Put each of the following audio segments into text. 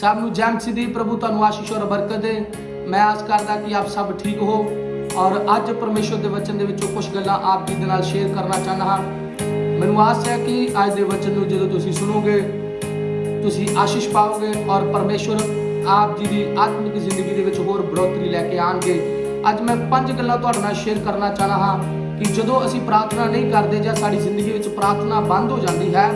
ਸਭ ਨੂੰ ਜੈਮ ਸਿੱਧੀ ਪ੍ਰਭੂ ਤੁਹਾਨੂੰ ਆਸ਼ੀਸ਼ ਔਰ ਬਰਕਤ ਦੇ। ਮੈਂ ਆਸ ਕਰਦਾ ਕਿ ਆਪ ਸਭ ਠੀਕ ਹੋ ਔਰ ਅੱਜ ਪਰਮੇਸ਼ਰ ਦੇ ਵਚਨ ਦੇ ਵਿੱਚੋਂ ਕੁਝ ਗੱਲਾਂ ਆਪ ਜੀ ਦੇ ਨਾਲ ਸ਼ੇਅਰ ਕਰਨਾ ਚਾਹੁੰਦਾ ਹਾਂ। ਮੈਨੂੰ ਆਸ ਹੈ ਕਿ ਅੱਜ ਦੇ ਵਚਨ ਨੂੰ ਜਦੋਂ ਤੁਸੀਂ ਸੁਣੋਗੇ, ਤੁਸੀਂ ਆਸ਼ੀਸ਼ ਪਾਓਗੇ ਔਰ ਪਰਮੇਸ਼ਰ ਆਪ ਜੀ ਦੀ ਆਤਮਿਕ ਜ਼ਿੰਦਗੀ ਦੇ ਵਿੱਚ ਹੋਰ ਬੜੋਤਰੀ ਲੈ ਕੇ ਆਣਗੇ ਅੱਜ ਮੈਂ ਪੰਜ ਗੱਲਾਂ ਤੁਹਾਡੇ ਨਾਲ ਸ਼ੇਅਰ ਕਰਨਾ ਚਾਹਨਾ ਹਾਂ ਕਿ ਜਦੋਂ ਅਸੀਂ ਪ੍ਰਾਰਥਨਾ ਨਹੀਂ ਕਰਦੇ ਜਾਂ ਸਾਡੀ ਜ਼ਿੰਦਗੀ ਵਿੱਚ ਪ੍ਰਾਰਥਨਾ ਬੰਦ ਹੋ ਜਾਂਦੀ ਹੈ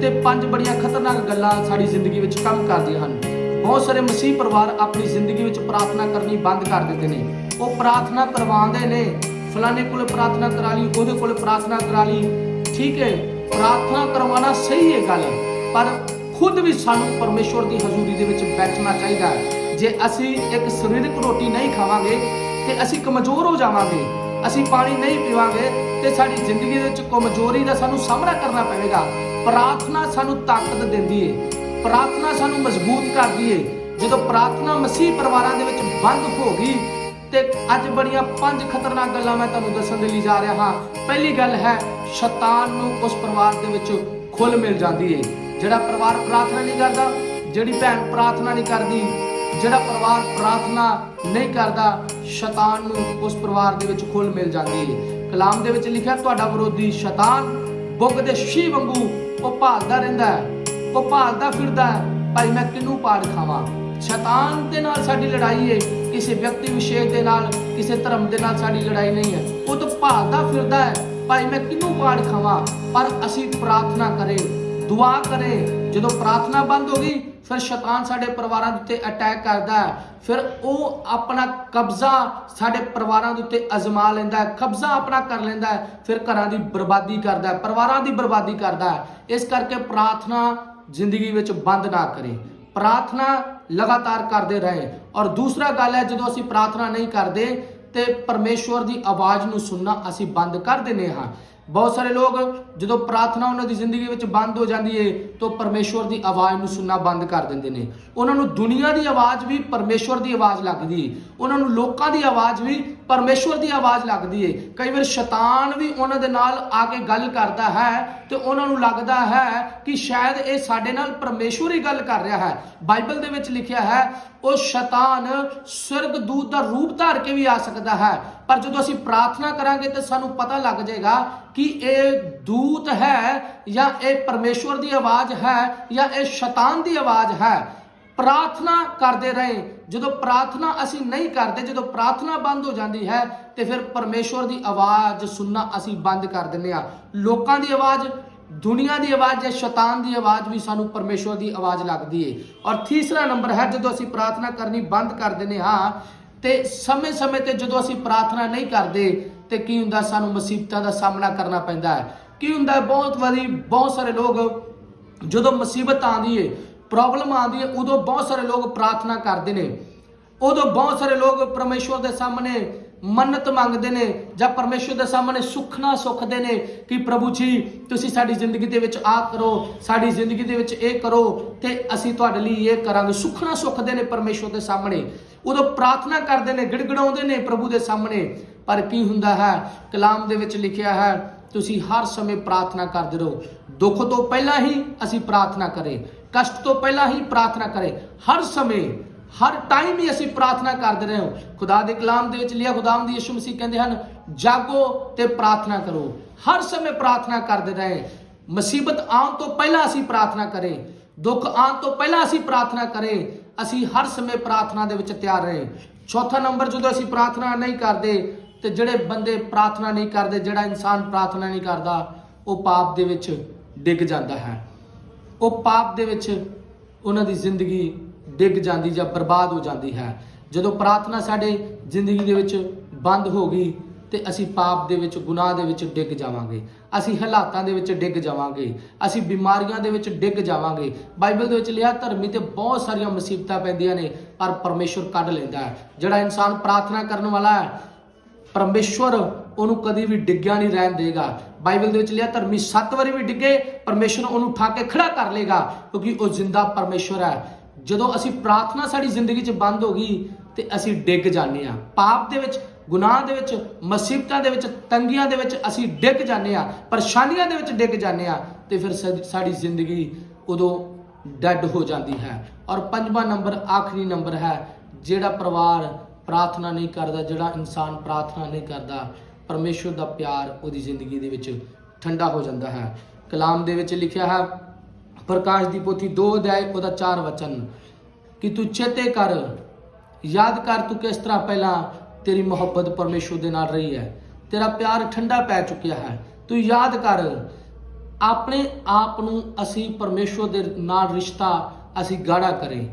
ਤੇ ਪੰਜ ਬੜੀਆਂ ਖਤਰਨਾਕ ਗੱਲਾਂ ਸਾਡੀ ਜ਼ਿੰਦਗੀ ਵਿੱਚ ਕੰਮ ਕਰਦੀਆਂ ਹਨ। ਬਹੁਤ ਸਾਰੇ ਮਸੀਹ ਪਰਿਵਾਰ ਆਪਣੀ ਜ਼ਿੰਦਗੀ ਵਿੱਚ ਪ੍ਰਾਰਥਨਾ ਕਰਨੀ ਬੰਦ ਕਰ ਦਿੱਤੇ ਨੇ। ਉਹ ਪ੍ਰਾਰਥਨਾ ਕਰਵਾਉਂਦੇ ਨੇ। ਫਲਾਣੇ ਕੋਲ ਪ੍ਰਾਰਥਨਾ ਕਰਾ ਲਈ, ਉਹਦੇ ਕੋਲ ਪ੍ਰਾਰਥਨਾ ਕਰਾ ਲਈ। ਠੀਕ ਹੈ, ਪ੍ਰਾਰਥਨਾ ਕਰਵਾਉਣਾ ਸਹੀ ਹੈ ਗੱਲ, ਪਰ ਖੁਦ ਵੀ ਸਾਨੂੰ ਪਰਮੇਸ਼ਵਰ ਦੀ ਹਜ਼ੂਰੀ ਦੇ ਵਿੱਚ ਬੈਠਣਾ ਚਾਹੀਦਾ ਹੈ। ਜੇ ਅਸੀਂ ਇੱਕ ਸਰੀਰਕ ਰੋਟੀ ਨਹੀਂ ਖਾਵਾਂਗੇ, ਤੇ ਅਸੀਂ ਕਮਜ਼ੋਰ ਹੋ ਜਾਵਾਂਗੇ, ਅਸੀਂ ਪਾਣੀ ਨਹੀਂ ਪੀਵਾਂਗੇ, ਤੇ ਸਾਡੀ ਜ਼ਿੰਦਗੀ ਦੇ ਵਿੱਚ ਕਮਜ਼ੋਰੀ ਦਾ ਸਾਨੂੰ ਸਾਹਮਣਾ ਕਰਨਾ ਪਵੇਗਾ। ਪ੍ਰਾਰਥਨਾ ਸਾਨੂੰ ਤਾਕਤ ਦਿੰਦੀ ਏ। ਪ੍ਰਾਰਥਨਾ ਸਾਨੂੰ ਮਜ਼ਬੂਤ ਕਰਦੀ ਏ। ਜਦੋਂ ਪ੍ਰਾਰਥਨਾ ਮਸੀਹ ਪਰਿਵਾਰਾਂ ਦੇ ਵਿੱਚ ਬੰਦ ਹੋ ਗਈ ਤੇ ਅੱਜ ਬੜੀਆਂ ਪੰਜ ਖਤਰਨਾਕ ਗੱਲਾਂ ਮੈਂ ਤੁਹਾਨੂੰ ਦੱਸਣ ਦੇ ਲਈ ਜਾ ਰਿਹਾ ਹਾਂ। ਪਹਿਲੀ ਗੱਲ ਹੈ, ਸ਼ੈਤਾਨ ਨੂੰ ਉਸ ਪਰਿਵਾਰ ਦੇ ਵਿੱਚ ਖੁੱਲ ਮਿਲ ਜਾਂਦੀ ਏ। ਜਿਹੜਾ ਪਰਿਵਾਰ ਪ੍ਰਾਰਥਨਾ ਨਹੀਂ ਕਰਦਾ, ਜਿਹੜੀ ਭੈਣ ਪ੍ਰਾਰਥਨਾ ਨਹੀਂ ਕਰਦੀ, ਜਿਹੜਾ ਪਰਿਵਾਰ ਪ੍ਰਾਰਥਨਾ ਨਹੀਂ ਕਰਦਾ, ਸ਼ੈਤਾਨ ਨੂੰ ਉਸ ਪਰਿਵਾਰ ਦੇ ਵਿੱਚ ਖੁੱਲ ਮਿਲ ਜਾਂਦੀ ਏ। ਕਲਾਮ ਦੇ ਵਿੱਚ ਲਿਖਿਆ, ਤੁਹਾਡਾ ਵਿਰੋਧੀ ਸ਼ੈਤਾਨ ਬੁੱਗ ਦੇ ਸ਼ੀ ਵਾਂਗੂ ਉਹ ਭਾਲਦਾ ਰਹਿੰਦਾ ਹੈ, ਉਹ ਭਾਲਦਾ ਫਿਰਦਾ ਹੈ, ਭਾਈ ਮੈਂ ਕਿਹਨੂੰ ਪਾੜ ਖਾਵਾਂ? ਸ਼ੈਤਾਨ ਦੇ ਨਾਲ ਸਾਡੀ ਲੜਾਈ ਹੈ ਕਿਸੇ ਵਿਅਕਤੀ ਵਿਸ਼ੇਸ਼ ਦੇ ਨਾਲ, ਕਿਸੇ ਧਰਮ ਦੇ ਨਾਲ ਸਾਡੀ ਲੜਾਈ ਨਹੀਂ ਹੈ। ਉਹ ਤਾਂ ਭਾਲਦਾ ਫਿਰਦਾ ਹੈ, ਭਾਈ ਮੈਂ ਕਿਹਨੂੰ ਪਾੜ ਖਾਵਾਂ? ਪਰ ਅਸੀਂ ਪ੍ਰਾਰਥਨਾ ਕਰੇ, ਦੁਆ ਕਰੇ, ਜਦੋਂ ਪ੍ਰਾਰਥਨਾ ਬੰਦ ਹੋ ਗਈ ਫਿਰ ਸ਼ੈਤਾਨ ਸਾਡੇ ਪਰਿਵਾਰਾਂ ਦੇ ਉੱਤੇ ਅਟੈਕ ਕਰਦਾ ਹੈ। ਫਿਰ ਉਹ ਆਪਣਾ ਕਬਜ਼ਾ ਸਾਡੇ ਪਰਿਵਾਰਾਂ ਦੇ ਉੱਤੇ ਅਜ਼ਮਾ ਲੈਂਦਾ ਹੈ। ਕਬਜ਼ਾ ਆਪਣਾ ਕਰ ਲੈਂਦਾ ਹੈ। ਫਿਰ ਘਰਾਂ ਦੀ ਬਰਬਾਦੀ ਕਰਦਾ ਹੈ। ਪਰਿਵਾਰਾਂ ਦੀ ਬਰਬਾਦੀ ਕਰਦਾ ਹੈ। ਇਸ ਕਰਕੇ ਪ੍ਰਾਰਥਨਾ ਜ਼ਿੰਦਗੀ ਵਿੱਚ ਬੰਦ ਨਾ ਕਰੇ। ਪ੍ਰਾਰਥਨਾ ਲਗਾਤਾਰ ਕਰਦੇ ਰਹੇ। ਔਰ ਦੂਸਰਾ ਗੱਲ ਹੈ, ਜਦੋਂ ਅਸੀਂ ਪ੍ਰਾਰਥਨਾ ਨਹੀਂ ਕਰਦੇ, ਤੇ ਪਰਮੇਸ਼ਵਰ ਦੀ ਆਵਾਜ਼ ਨੂੰ ਸੁਣਨਾ ਅਸੀਂ ਬੰਦ ਕਰ ਦਿੰਦੇ ਹਾਂ। ਬਹੁਤ ਸਾਰੇ ਲੋਕ ਜਦੋਂ ਪ੍ਰਾਰਥਨਾ ਉਹਨਾਂ ਦੀ ਜ਼ਿੰਦਗੀ ਵਿੱਚ ਬੰਦ ਹੋ ਜਾਂਦੀ ਏ, ਤਾਂ ਪਰਮੇਸ਼ਵਰ ਦੀ ਆਵਾਜ਼ ਨੂੰ ਸੁਣਨਾ ਬੰਦ ਕਰ ਦਿੰਦੇ ਨੇ। ਉਹਨਾਂ ਨੂੰ ਦੁਨੀਆ ਦੀ ਆਵਾਜ਼ ਵੀ ਪਰਮੇਸ਼ਵਰ ਦੀ ਆਵਾਜ਼ ਲੱਗਦੀ ਏ। ਉਹਨਾਂ ਨੂੰ ਲੋਕਾਂ ਦੀ ਆਵਾਜ਼ ਵੀ ਪਰਮੇਸ਼ਵਰ ਦੀ ਆਵਾਜ਼ ਲੱਗਦੀ ਏ। ਕਈ ਵਾਰ ਸ਼ੈਤਾਨ ਵੀ ਉਹਨਾਂ ਦੇ ਨਾਲ ਆ ਕੇ ਗੱਲ ਕਰਦਾ ਹੈ ਤੇ ਉਹਨਾਂ ਨੂੰ ਲੱਗਦਾ ਹੈ ਕਿ ਸ਼ਾਇਦ ਇਹ ਸਾਡੇ ਨਾਲ ਪਰਮੇਸ਼ਵਰ ਹੀ ਗੱਲ ਕਰ ਰਿਹਾ ਹੈ। ਬਾਈਬਲ ਦੇ ਵਿੱਚ ਲਿਖਿਆ ਹੈ, ਉਹ ਸ਼ੈਤਾਨ ਸਵਰਗਦੂਤ ਦਾ ਰੂਪ ਧਾਰ ਕੇ ਵੀ ਆ ਸਕਦਾ ਹੈ। ਪਰ ਜਦੋਂ ਅਸੀਂ ਪ੍ਰਾਰਥਨਾ ਕਰਾਂਗੇ ਤਾਂ ਸਾਨੂੰ ਪਤਾ ਲੱਗ ਜਾਏਗਾ ਕਿ ਇਹ ਦੂਤ ਹੈ ਜਾਂ ਇਹ ਪਰਮੇਸ਼ਵਰ ਦੀ ਆਵਾਜ਼ ਹੈ ਜਾਂ ਇਹ ਸ਼ੈਤਾਨ ਦੀ ਆਵਾਜ਼ ਹੈ? ਪ੍ਰਾਰਥਨਾ ਕਰਦੇ ਰਹੇ। ਜਦੋਂ ਪ੍ਰਾਰਥਨਾ ਅਸੀਂ ਨਹੀਂ ਕਰਦੇ, ਜਦੋਂ ਪ੍ਰਾਰਥਨਾ ਬੰਦ ਹੋ ਜਾਂਦੀ ਹੈ, ਤੇ ਫਿਰ ਪਰਮੇਸ਼ਵਰ ਦੀ ਆਵਾਜ਼ ਸੁਣਨਾ ਅਸੀਂ ਬੰਦ ਕਰ ਦਿੰਦੇ ਆ ਲੋਕਾਂ ਦੀ ਆਵਾਜ਼, ਦੁਨੀਆ ਦੀ ਆਵਾਜ਼ ਜਾਂ ਸ਼ੈਤਾਨ ਦੀ ਆਵਾਜ਼ ਵੀ ਸਾਨੂੰ ਪਰਮੇਸ਼ਵਰ ਦੀ ਆਵਾਜ਼ ਲੱਗਦੀ ਏ। ਔਰ ਤੀਸਰਾ ਨੰਬਰ ਹੈ, ਜਦੋਂ ਅਸੀਂ ਪ੍ਰਾਰਥਨਾ ਕਰਨੀ ਬੰਦ ਕਰ ਦਿੰਦੇ ਹਾਂ ਤੇ ਸਮੇਂ-ਸਮੇਂ ਤੇ ਜਦੋਂ ਅਸੀਂ ਪ੍ਰਾਰਥਨਾ ਨਹੀਂ ਕਰਦੇ, ਤੇ ਕੀ ਹੁੰਦਾ ਸਾਨੂੰ ਮੁਸੀਬਤਾਂ ਦਾ ਸਾਹਮਣਾ ਕਰਨਾ ਪੈਂਦਾ ਹੈ। ਕੀ ਹੁੰਦਾ ਬਹੁਤ ਵਾਰੀ ਬਹੁਤ ਸਾਰੇ ਲੋਕ ਜਦੋਂ ਮੁਸੀਬਤ ਆਉਂਦੀ ਏ, ਪ੍ਰੋਬਲਮ ਆਉਂਦੀ ਏ, ਉਦੋਂ ਬਹੁਤ ਸਾਰੇ ਲੋਕ ਪ੍ਰਾਰਥਨਾ ਕਰਦੇ ਨੇ। ਉਦੋਂ ਬਹੁਤ ਸਾਰੇ ਲੋਕ ਪਰਮੇਸ਼ਵਰ ਦੇ ਸਾਹਮਣੇ ਮੰਨਤ ਮੰਗਦੇ ਨੇ ਜਾਂ ਪਰਮੇਸ਼ਵਰ ਦੇ ਸਾਹਮਣੇ ਸੁਖਨਾ ਸੁਖਦੇ ਨੇ ਕਿ ਪ੍ਰਭੂ ਜੀ, ਤੁਸੀਂ ਸਾਡੀ ਜ਼ਿੰਦਗੀ ਦੇ ਵਿੱਚ ਆ ਕਰੋ, ਸਾਡੀ ਜ਼ਿੰਦਗੀ ਦੇ ਵਿੱਚ ਇਹ ਕਰੋ ਤੇ ਅਸੀਂ ਤੁਹਾਡੇ ਲਈ ਇਹ ਕਰਾਂਗੇ। ਸੁਖਨਾ ਸੁਖਦੇ ਨੇ ਪਰਮੇਸ਼ਵਰ ਦੇ ਸਾਹਮਣੇ। ਉਦੋਂ ਪ੍ਰਾਰਥਨਾ ਕਰਦੇ ਨੇ, ਗਿੜਗੜਾਉਂਦੇ ਨੇ ਪ੍ਰਭੂ ਦੇ ਸਾਹਮਣੇ। ਪਰ ਕੀ ਹੁੰਦਾ ਹੈ? ਕਲਾਮ ਦੇ ਵਿੱਚ ਲਿਖਿਆ ਹੈ, ਤੁਸੀਂ ਹਰ ਸਮੇਂ ਪ੍ਰਾਰਥਨਾ ਕਰਦੇ ਰਹੋ। ਦੁੱਖ ਤੋਂ ਪਹਿਲਾਂ ਹੀ ਅਸੀਂ ਪ੍ਰਾਰਥਨਾ ਕਰੇ, ਕਸ਼ਟ ਤੋਂ ਪਹਿਲਾਂ ਹੀ ਪ੍ਰਾਰਥਨਾ ਕਰੇ। ਹਰ ਸਮੇਂ, ਹਰ ਟਾਈਮ ਹੀ ਅਸੀਂ ਪ੍ਰਾਰਥਨਾ ਕਰਦੇ ਰਹੇ ਹਾਂ। ਖੁਦਾ ਦੇ ਕਲਾਮ ਦੇ ਵਿੱਚ ਲਿਆ ਖੁਦਾਮ ਦੀ ਯਿਸੂ ਮਸੀਹ ਕਹਿੰਦੇ ਹਨ, ਜਾਗੋ ਤੇ ਪ੍ਰਾਰਥਨਾ ਕਰੋ। ਹਰ ਸਮੇਂ ਪ੍ਰਾਰਥਨਾ ਕਰਦੇ ਰਹੇ। ਮੁਸੀਬਤ ਆਉਣ ਤੋਂ ਪਹਿਲਾਂ ਅਸੀਂ ਪ੍ਰਾਰਥਨਾ ਕਰੇ। ਦੁੱਖ ਆਉਣ ਤੋਂ ਪਹਿਲਾਂ ਅਸੀਂ ਪ੍ਰਾਰਥਨਾ ਕਰੇ। ਅਸੀਂ ਹਰ ਸਮੇਂ ਪ੍ਰਾਰਥਨਾ ਦੇ ਵਿੱਚ ਤਿਆਰ ਰਹੇ। ਚੌਥਾ ਨੰਬਰ ਜਦੋਂ ਅਸੀਂ ਪ੍ਰਾਰਥਨਾ ਨਹੀਂ ਕਰਦੇ, ਤੇ ਜਿਹੜੇ ਬੰਦੇ ਪ੍ਰਾਰਥਨਾ ਨਹੀਂ ਕਰਦੇ, ਜਿਹੜਾ ਇਨਸਾਨ ਪ੍ਰਾਰਥਨਾ ਨਹੀਂ ਕਰਦਾ, ਉਹ ਪਾਪ ਦੇ ਵਿੱਚ ਡਿੱਗ ਜਾਂਦਾ ਹੈ। ਉਹ ਪਾਪ ਦੇ ਵਿੱਚ ਉਹਨਾਂ ਦੀ ਜ਼ਿੰਦਗੀ ਡਿੱਗ ਜਾਂਦੀ ਜਾਂ ਬਰਬਾਦ ਹੋ ਜਾਂਦੀ ਹੈ। ਜਦੋਂ ਪ੍ਰਾਰਥਨਾ ਸਾਡੇ ਜ਼ਿੰਦਗੀ ਦੇ ਵਿੱਚ ਬੰਦ ਹੋ ਗਈ ਤੇ ਅਸੀਂ ਪਾਪ ਦੇ ਵਿੱਚ, ਗੁਨਾਹ ਦੇ ਵਿੱਚ ਡਿੱਗ ਜਾਵਾਂਗੇ। ਅਸੀਂ ਹਾਲਾਤਾਂ ਦੇ ਵਿੱਚ ਡਿੱਗ ਜਾਵਾਂਗੇ। ਅਸੀਂ ਬਿਮਾਰੀਆਂ ਦੇ ਵਿੱਚ ਡਿੱਗ ਜਾਵਾਂਗੇ। ਬਾਈਬਲ ਦੇ ਵਿੱਚ ਲਿਆ ਧਰਮੀ ਤੇ ਬਹੁਤ ਸਾਰੀਆਂ ਮੁਸੀਬਤਾਂ ਪੈਂਦੀਆਂ ਨੇ, ਪਰ ਪਰਮੇਸ਼ਵਰ ਕੱਢ ਲੈਂਦਾ ਹੈ। ਜਿਹੜਾ ਇਨਸਾਨ ਪ੍ਰਾਰਥਨਾ ਕਰਨ ਵਾਲਾ ਹੈ ਪਰਮੇਸ਼ਵਰ ਉਹਨੂੰ ਕਦੀ ਵੀ ਡਿੱਗਿਆ ਨਹੀਂ ਰਹਿਣ ਦੇਗਾ। ਬਾਈਬਲ ਦੇ ਵਿੱਚ ਲਿਆ ਧਰਮੀ ਸੱਤ ਵਾਰੀ ਵੀ ਡਿੱਗੇ ਪਰਮੇਸ਼ਵਰ ਉਹਨੂੰ ਉਠਾ ਕੇ ਖੜਾ ਕਰ ਲੇਗਾ ਕਿਉਂਕਿ ਉਹ ਜ਼ਿੰਦਾ ਪਰਮੇਸ਼ਵਰ ਹੈ। ਜਦੋਂ ਅਸੀਂ ਪ੍ਰਾਰਥਨਾ ਸਾਡੀ ਜ਼ਿੰਦਗੀ 'ਚ ਬੰਦ ਹੋ ਗਈ, ਤੇ ਅਸੀਂ ਡਿੱਗ ਜਾਂਦੇ ਆ ਪਾਪ ਦੇ ਵਿੱਚ ਗੁਨਾਹ ਦੇ ਵਿੱਚ, ਮੁਸੀਬਤਾਂ ਦੇ ਵਿੱਚ, ਤੰਗੀਆਂ ਦੇ ਵਿੱਚ ਅਸੀਂ ਡਿੱਗ ਜਾਂਦੇ ਆ ਪਰੇਸ਼ਾਨੀਆਂ ਦੇ ਵਿੱਚ ਡਿੱਗ ਜਾਂਦੇ ਆ ਤੇ ਫਿਰ ਸਾਡੀ- ਜ਼ਿੰਦਗੀ ਉਦੋਂ ਡੈਡ ਹੋ ਜਾਂਦੀ ਹੈ। ਔਰ ਪੰਜਵਾਂ ਨੰਬਰ, ਆਖਰੀ ਨੰਬਰ ਹੈ, ਜਿਹੜਾ ਪਰਿਵਾਰ ਪ੍ਰਾਰਥਨਾ ਨਹੀਂ ਕਰਦਾ, ਜਿਹੜਾ ਇਨਸਾਨ ਪ੍ਰਾਰਥਨਾ ਨਹੀਂ ਕਰਦਾ ਪਰਮੇਸ਼ਵਰ ਦਾ ਪਿਆਰ ਉਹਦੀ ਜ਼ਿੰਦਗੀ ਦੇ ਵਿੱਚ ਠੰਡਾ ਹੋ ਜਾਂਦਾ ਹੈ। ਕਲਾਮ ਦੇ ਵਿੱਚ ਲਿਖਿਆ ਹੈ, ਪ੍ਰਕਾਸ਼ ਦੀ ਪੋਥੀ 2 ਅਧਿਆਇ, ਉਹਦਾ 4 ਵਚਨ, ਕਿ ਤੂੰ ਚੇਤੇ ਕਰ, ਯਾਦ ਕਰ ਤੂੰ ਕਿਸ ਤਰ੍ਹਾਂ ਪਹਿਲਾਂ ਤੇਰੀ ਮੁਹੱਬਤ ਪਰਮੇਸ਼ਵਰ ਦੇ ਨਾਲ ਰਹੀ ਹੈ। ਤੇਰਾ ਪਿਆਰ ਠੰਡਾ ਪੈ ਚੁੱਕਿਆ ਹੈ। ਤੂੰ ਯਾਦ ਕਰ, ਆਪਣੇ ਆਪ ਨੂੰ ਅਸੀਂ ਪਰਮੇਸ਼ਵਰ ਦੇ ਨਾਲ ਰਿਸ਼ਤਾ ਅਸੀਂ ਗਾੜਾ ਕਰੇ।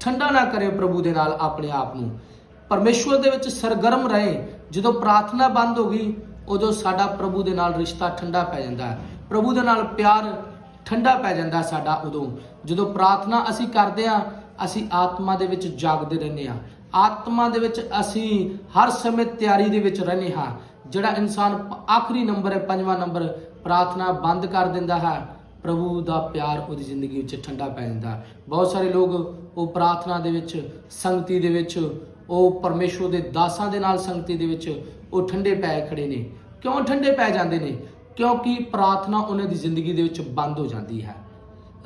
ਠੰਡਾ ਨਾ ਕਰੇ ਪ੍ਰਭੂ ਦੇ ਨਾਲ ਆਪਣੇ ਆਪ ਨੂੰ। ਪਰਮੇਸ਼ਵਰ ਦੇ ਵਿੱਚ ਸਰਗਰਮ ਰਹੇ। ਜਦੋਂ ਪ੍ਰਾਰਥਨਾ ਬੰਦ ਹੋ ਗਈ, ਉਦੋਂ ਸਾਡਾ ਪ੍ਰਭੂ ਦੇ ਨਾਲ ਰਿਸ਼ਤਾ ਠੰਡਾ ਪੈ ਜਾਂਦਾ ਹੈ। ਪ੍ਰਭੂ ਦੇ ਨਾਲ ਪਿਆਰ ਠੰਡਾ ਪੈ ਜਾਂਦਾ ਸਾਡਾ ਉਦੋਂ। ਜਦੋਂ ਪ੍ਰਾਰਥਨਾ ਅਸੀਂ ਕਰਦੇ ਆ ਅਸੀਂ ਆਤਮਾ ਦੇ ਵਿੱਚ ਜਾਗਦੇ ਰਹਿੰਦੇ ਆ ਆਤਮਾ ਦੇ ਵਿੱਚ ਅਸੀਂ ਹਰ ਸਮੇਂ ਤਿਆਰੀ ਦੇ ਵਿੱਚ ਰਹਿੰਦੇ ਹਾਂ। ਜਿਹੜਾ ਇਨਸਾਨ ਆਖਰੀ ਨੰਬਰ ਹੈ, ਪੰਜਵਾਂ ਨੰਬਰ, ਪ੍ਰਾਰਥਨਾ ਬੰਦ ਕਰ ਦਿੰਦਾ ਹੈ। ਪ੍ਰਭੂ ਦਾ ਪਿਆਰ ਉਹਦੀ ਜ਼ਿੰਦਗੀ ਵਿੱਚ ਠੰਡਾ ਪੈ ਜਾਂਦਾ ਬਹੁਤ ਸਾਰੇ ਲੋਕ ਉਹ ਪ੍ਰਾਰਥਨਾ ਦੇ ਵਿੱਚ, ਸੰਗਤੀ ਦੇ ਵਿੱਚ, ਉਹ ਪਰਮੇਸ਼ਵਰ ਦੇ ਦਾਸਾਂ ਦੇ ਨਾਲ ਸੰਗਤੀ ਦੇ ਵਿੱਚ ਉਹ ਠੰਡੇ ਪੈ ਖੜੇ ਨੇ। ਕਿਉਂ ਠੰਡੇ ਪੈ ਜਾਂਦੇ ਨੇ? ਕਿਉਂਕਿ ਪ੍ਰਾਰਥਨਾ ਉਹਨਾਂ ਦੀ ਜ਼ਿੰਦਗੀ ਦੇ ਵਿੱਚ ਬੰਦ ਹੋ ਜਾਂਦੀ ਹੈ।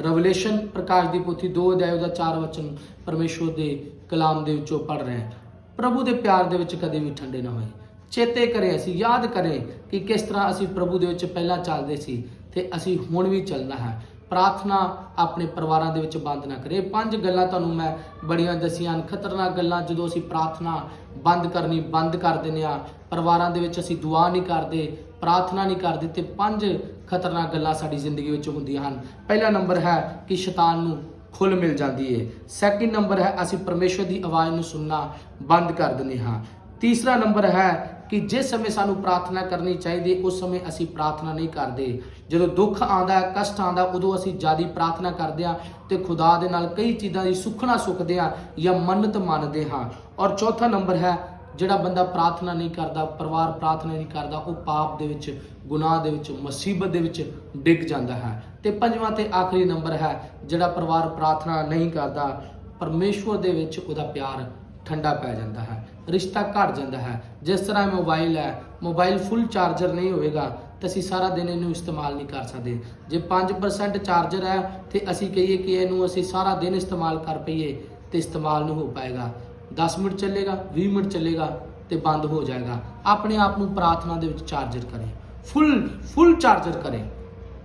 ਰਵਲੇਸ਼ਨ ਪ੍ਰਕਾਸ਼ ਦੀ ਪੋਥੀ 2 ਅਧਿਆਇ ਉਹਦਾ 4 ਵਚਨ ਪਰਮੇਸ਼ਵਰ ਦੇ ਕਲਾਮ ਦੇ ਵਿੱਚੋਂ ਪੜ ਰਹੇ ਹਾਂ। ਪ੍ਰਭੂ ਦੇ ਪਿਆਰ ਦੇ ਵਿੱਚ ਕਦੇ ਵੀ ਠੰਡੇ ਨਾ ਹੋਏ। ਚੇਤੇ ਕਰੇ ਅਸੀਂ, ਯਾਦ ਕਰੇ ਕਿ ਕਿਸ ਤਰ੍ਹਾਂ ਅਸੀਂ ਪ੍ਰਭੂ ਦੇ ਵਿੱਚ ਪਹਿਲਾਂ ਚੱਲਦੇ ਸੀ ਤੇ ਅਸੀਂ ਹੁਣ ਵੀ ਚੱਲਣਾ ਹੈ। ਪ੍ਰਾਰਥਨਾ ਆਪਣੇ ਪਰਿਵਾਰਾਂ ਦੇ ਵਿੱਚ ਬੰਦ ਨਾ ਕਰੇ। ਪੰਜ ਗੱਲਾਂ ਤੁਹਾਨੂੰ ਮੈਂ ਬੜੀਆਂ ਦਸੀਆਂ ਹਨ। ਖਤਰਨਾਕ ਗੱਲਾਂ, ਜਦੋਂ ਅਸੀਂ ਪ੍ਰਾਰਥਨਾ ਬੰਦ ਕਰਨੀ ਬੰਦ ਕਰ ਦਿੰਦੇ ਆ ਪਰਿਵਾਰਾਂ ਦੇ ਵਿੱਚ ਅਸੀਂ ਦੁਆ ਨਹੀਂ ਕਰਦੇ, ਪ੍ਰਾਰਥਨਾ ਨਹੀਂ ਕਰਦੇ, ਤੇ ਪੰਜ ਖਤਰਨਾਕ ਗੱਲਾਂ ਸਾਡੀ ਜ਼ਿੰਦਗੀ ਵਿੱਚ ਹੁੰਦੀਆਂ ਹਨ। ਪਹਿਲਾ ਨੰਬਰ ਹੈ ਕਿ ਸ਼ੈਤਾਨ ਨੂੰ ਖੁੱਲ ਮਿਲ ਜਾਂਦੀ ਹੈ ਸੈਕਿੰਡ ਨੰਬਰ ਹੈ, ਅਸੀਂ ਪਰਮੇਸ਼ਵਰ ਦੀ ਆਵਾਜ਼ ਨੂੰ ਸੁਣਨਾ ਬੰਦ ਕਰ ਦਿੰਦੇ ਹਾਂ। ਤੀਸਰਾ ਨੰਬਰ ਹੈ ਕਿ ਜਿਸ ਸਮੇਂ ਸਾਨੂੰ ਪ੍ਰਾਰਥਨਾ ਕਰਨੀ ਚਾਹੀਦੀ ਉਸ ਸਮੇਂ ਅਸੀਂ ਪ੍ਰਾਰਥਨਾ ਨਹੀਂ ਕਰਦੇ। ਜਦੋਂ ਦੁੱਖ ਆਉਂਦਾ ਹੈ, ਕਸ਼ਟ ਆਉਂਦਾ ਉਦੋਂ ਅਸੀਂ ਜ਼ਿਆਦਾ ਪ੍ਰਾਰਥਨਾ ਕਰਦੇ ਹਾਂ ਤੇ ਖੁਦਾ ਦੇ ਨਾਲ ਕਈ ਚੀਜ਼ਾਂ ਦੀ ਸੁਖਣਾ ਸੁਖਦੇ ਹਾਂ ਜਾਂ ਮੰਨਤ ਮੰਨਦੇ ਹਾਂ। ਔਰ ਚੌਥਾ ਨੰਬਰ ਹੈ ਜਿਹੜਾ ਬੰਦਾ ਪ੍ਰਾਰਥਨਾ ਨਹੀਂ ਕਰਦਾ, ਪਰਿਵਾਰ ਪ੍ਰਾਰਥਨਾ ਨਹੀਂ ਕਰਦਾ, ਉਹ ਪਾਪ ਦੇ ਵਿੱਚ, ਗੁਨਾਹ ਦੇ ਵਿੱਚ, ਮੁਸੀਬਤ ਦੇ ਵਿੱਚ ਡਿੱਗ ਜਾਂਦਾ ਹੈ। ਤੇ ਪੰਜਵਾਂ ਤੇ ਆਖਰੀ ਨੰਬਰ ਹੈ, ਜਿਹੜਾ ਪਰਿਵਾਰ ਪ੍ਰਾਰਥਨਾ ਨਹੀਂ ਕਰਦਾ, ਪਰਮੇਸ਼ਵਰ ਦੇ ਵਿੱਚ ਉਹਦਾ ਪਿਆਰ ਠੰਡਾ ਪੈ ਜਾਂਦਾ ਹੈ, ਰਿਸ਼ਤਾ ਘਟ ਜਾਂਦਾ ਹੈ। ਜਿਸ ਤਰ੍ਹਾਂ ਮੋਬਾਈਲ ਹੈ, ਮੋਬਾਈਲ ਫੁੱਲ ਚਾਰਜਰ ਨਹੀਂ ਹੋਵੇਗਾ, ਤਾਂ ਅਸੀਂ ਸਾਰਾ ਦਿਨ ਇਹਨੂੰ ਇਸਤੇਮਾਲ ਨਹੀਂ ਕਰ ਸਕਦੇ। ਜੇ 5% ਚਾਰਜਰ ਹੈ, ਤੇ ਅਸੀਂ ਕਹੀਏ ਕਿ ਇਹਨੂੰ ਅਸੀਂ ਸਾਰਾ ਦਿਨ ਇਸਤੇਮਾਲ ਕਰ ਪਈਏ, ਤੇ ਇਸਤੇਮਾਲ ਨਹੀਂ ਹੋ ਪਾਏਗਾ। 10 ਮਿੰਟ ਚੱਲੇਗਾ 20 ਮਿੰਟ ਚੱਲੇਗਾ ਤੇ ਬੰਦ ਹੋ ਜਾਏਗਾ। ਆਪਣੇ ਆਪ ਨੂੰ ਪ੍ਰਾਰਥਨਾ ਦੇ ਵਿੱਚ ਚਾਰਜਰ ਕਰੇ। ਫੁੱਲ ਫੁੱਲ ਚਾਰਜਰ ਕਰੇ।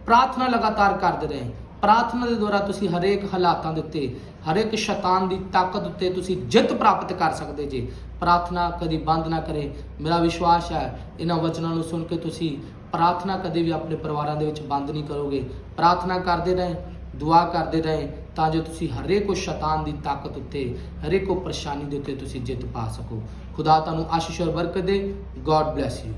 ਪ੍ਰਾਰਥਨਾ ਲਗਾਤਾਰ ਕਰਦੇ ਰਹੇ। ਪ੍ਰਾਰਥਨਾ ਦੇ ਦੁਆਰਾ ਤੁਸੀਂ ਹਰੇਕ ਹਾਲਾਤਾਂ ਦੇ ਉੱਤੇ, ਹਰੇਕ ਸ਼ੈਤਾਨ ਦੀ ਤਾਕਤ ਉੱਤੇ ਤੁਸੀਂ ਜਿੱਤ ਪ੍ਰਾਪਤ ਕਰ ਸਕਦੇ ਜੇ। ਪ੍ਰਾਰਥਨਾ ਕਦੀ ਬੰਦ ਨਾ ਕਰੇ। ਮੇਰਾ ਵਿਸ਼ਵਾਸ ਹੈ, ਇਹਨਾਂ ਵਚਨਾਂ ਨੂੰ ਸੁਣ ਕੇ ਤੁਸੀਂ ਪ੍ਰਾਰਥਨਾ ਕਦੇ ਵੀ ਆਪਣੇ ਪਰਿਵਾਰਾਂ ਦੇ ਵਿੱਚ ਬੰਦ ਨਹੀਂ ਕਰੋਗੇ। ਪ੍ਰਾਰਥਨਾ ਕਰਦੇ ਰਹੇ, ਦੁਆ ਕਰਦੇ ਰਹੇ ਤਾਂ ਜੋ ਤੁਸੀਂ ਹਰੇਕ ਉਸ ਸ਼ੈਤਾਨ ਦੀ ਤਾਕਤ ਉੱਤੇ, ਹਰੇਕ ਪਰੇਸ਼ਾਨੀ ਦੇ ਉੱਤੇ ਤੁਸੀਂ ਜਿੱਤ ਪਾ ਸਕੋ। ਖੁਦਾ ਤੁਹਾਨੂੰ ਆਸ਼ੀਸ਼ ਔਰ ਬਰਕਤ ਦੇ। God bless you